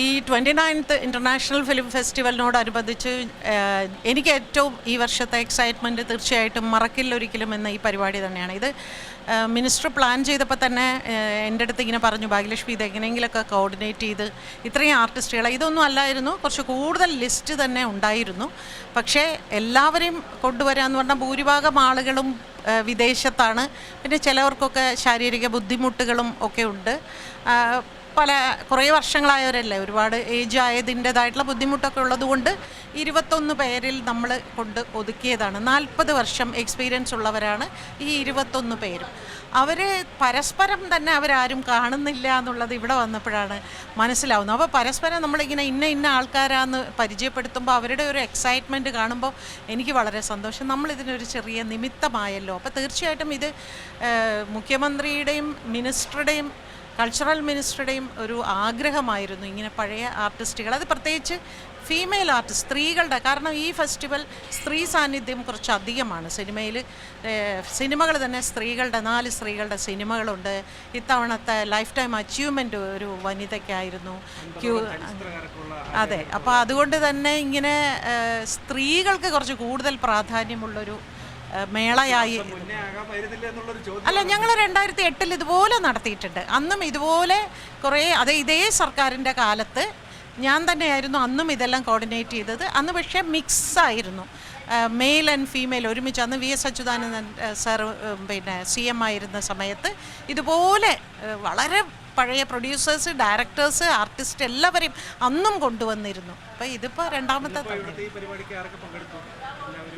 ഈ twenty ninth international film ഫെസ്റ്റിവലിനോടനുബന്ധിച്ച് എനിക്ക് ഏറ്റവും ഈ വർഷത്തെ എക്സൈറ്റ്മെന്റ് തീർച്ചയായിട്ടും മറക്കില്ലൊരിക്കലും എന്ന ഈ പരിപാടി തന്നെയാണ്. ഇത് മിനിസ്റ്റർ പ്ലാൻ ചെയ്തപ്പോൾ തന്നെ എന്റെ അടുത്ത് ഇങ്ങനെ പറഞ്ഞു ഭാഗ്യലക്ഷ്മി ഇത് എങ്ങനെയെങ്കിലുമൊക്കെ കോർഡിനേറ്റ് ചെയ്ത് ഇത്രയും ആർട്ടിസ്റ്റുകളെ ഇതൊന്നും അല്ലായിരുന്നു കുറച്ച് കൂടുതൽ ലിസ്റ്റ് തന്നെ ഉണ്ടായിരുന്നു. പക്ഷേ എല്ലാവരെയും കൊണ്ടുവരാമെന്ന് പറഞ്ഞാൽ ഭൂരിഭാഗം ആളുകളും വിദേശത്താണ്. പിന്നെ ചിലവർക്കൊക്കെ ശാരീരിക ബുദ്ധിമുട്ടുകളും ഒക്കെ ഉണ്ട്. പല കുറേ വർഷങ്ങളായവരല്ലേ? ഒരുപാട് ഏജ് ആയതിന്റെതായിട്ടുള്ള ബുദ്ധിമുട്ടൊക്കെ ഉള്ളതുകൊണ്ട് ഇരുപത്തൊന്ന് പേരിൽ നമ്മൾ കൊണ്ട് ഒതുക്കിയതാണ്. നാൽപ്പത് വർഷം എക്സ്പീരിയൻസ് ഉള്ളവരാണ് ഈ ഇരുപത്തൊന്ന് പേരും. അവർ പരസ്പരം തന്നെ അവരാരും കാണുന്നില്ല എന്നുള്ളത് ഇവിടെ വന്നപ്പോഴാണ് മനസ്സിലാവുന്നത്. അപ്പോൾ പരസ്പരം നമ്മളിങ്ങനെ ഇന്ന ഇന്ന ആൾക്കാരാന്ന് പരിചയപ്പെടുത്തുമ്പോൾ അവരുടെ ഒരു എക്സൈറ്റ്മെന്റ് കാണുമ്പോൾ എനിക്ക് വളരെ സന്തോഷം. നമ്മളിതിനൊരു ചെറിയ നിമിത്തമായല്ലോ. അപ്പോൾ തീർച്ചയായിട്ടും ഇത് മുഖ്യമന്ത്രിയുടെയും മിനിസ്റ്ററുടെയും കൾച്ചറൽ മിനിസ്റ്ററുടെയും ഒരു ആഗ്രഹമായിരുന്നു ഇങ്ങനെ പഴയ ആർട്ടിസ്റ്റുകൾ അത് പ്രത്യേകിച്ച് ഫീമെയിൽ ആർട്ടിസ്റ്റ് സ്ത്രീകളുടെ കാരണം ഈ ഫെസ്റ്റിവൽ സ്ത്രീ സാന്നിധ്യം കുറച്ച് അധികമാണ്. സിനിമയിൽ സിനിമകൾ തന്നെ സ്ത്രീകളുടെ നാല് സ്ത്രീകളുടെ സിനിമകളുണ്ട്. ഇത്തവണത്തെ ലൈഫ് ടൈം അച്ചീവ്മെന്റ് ഒരു വനിതയ്ക്കായിരുന്നു ക്യൂ അതെ അപ്പോൾ അതുകൊണ്ട് തന്നെ ഇങ്ങനെ സ്ത്രീകൾക്ക് കുറച്ച് കൂടുതൽ പ്രാധാന്യമുള്ളൊരു മേളയായി. അല്ല ഞങ്ങൾ രണ്ടായിരത്തി എട്ടിൽ ഇതുപോലെ നടത്തിയിട്ടുണ്ട്. അന്നും ഇതുപോലെ കുറേ അതേ ഇതേ സർക്കാരിന്റെ കാലത്ത് ഞാൻ തന്നെയായിരുന്നു അന്നും ഇതെല്ലാം കോർഡിനേറ്റ് ചെയ്തത്. അന്ന് പക്ഷേ മിക്സ് ആയിരുന്നു. മെയിൽ ആൻഡ് ഫീമെയിൽ ഒരുമിച്ച് അന്ന് വി എസ് അച്യുതാനന്ദൻ സാർ പിന്നെ സി എം ആയിരുന്ന സമയത്ത് ഇതുപോലെ വളരെ പഴയ പ്രൊഡ്യൂസേഴ്സ് ഡയറക്ടേഴ്സ് ആർട്ടിസ്റ്റ് എല്ലാവരെയും അന്നും കൊണ്ടുവന്നിരുന്നു. അപ്പോൾ ഇതിപ്പോൾ രണ്ടാമത്തെ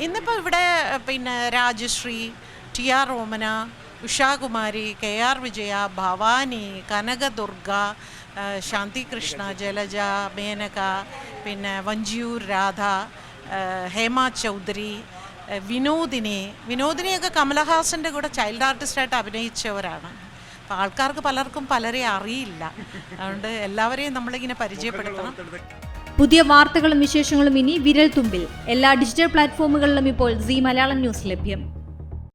ഇന്നിപ്പോൾ ഇവിടെ പിന്നെ Rajasree T R Omana Ushakumari K R Vijaya Bhavani Kanakadurga Shantikrishna Shanti Krishna Jalaja Menaka പിന്നെ വഞ്ചിയൂർ രാധ ഹേമ ചൗധരി വിനോദിനി. വിനോദിനിയൊക്കെ കമലഹാസന്റെ കൂടെ ചൈൽഡ് ആർട്ടിസ്റ്റായിട്ട് അഭിനയിച്ചവരാണ്. അപ്പോൾ ആൾക്കാർക്ക് പലർക്കും പലരെ അറിയില്ല. അതുകൊണ്ട് എല്ലാവരെയും നമ്മളിങ്ങനെ പരിചയപ്പെടുത്തണം. പുതിയ വാർത്തകളും വിശേഷങ്ങളും ഇനി വിരൽ തുമ്പിൽ എല്ലാ ഡിജിറ്റൽ പ്ലാറ്റ്ഫോമുകളിലും ഇപ്പോൾ സി മലയാളം ന്യൂസ് ലഭ്യം.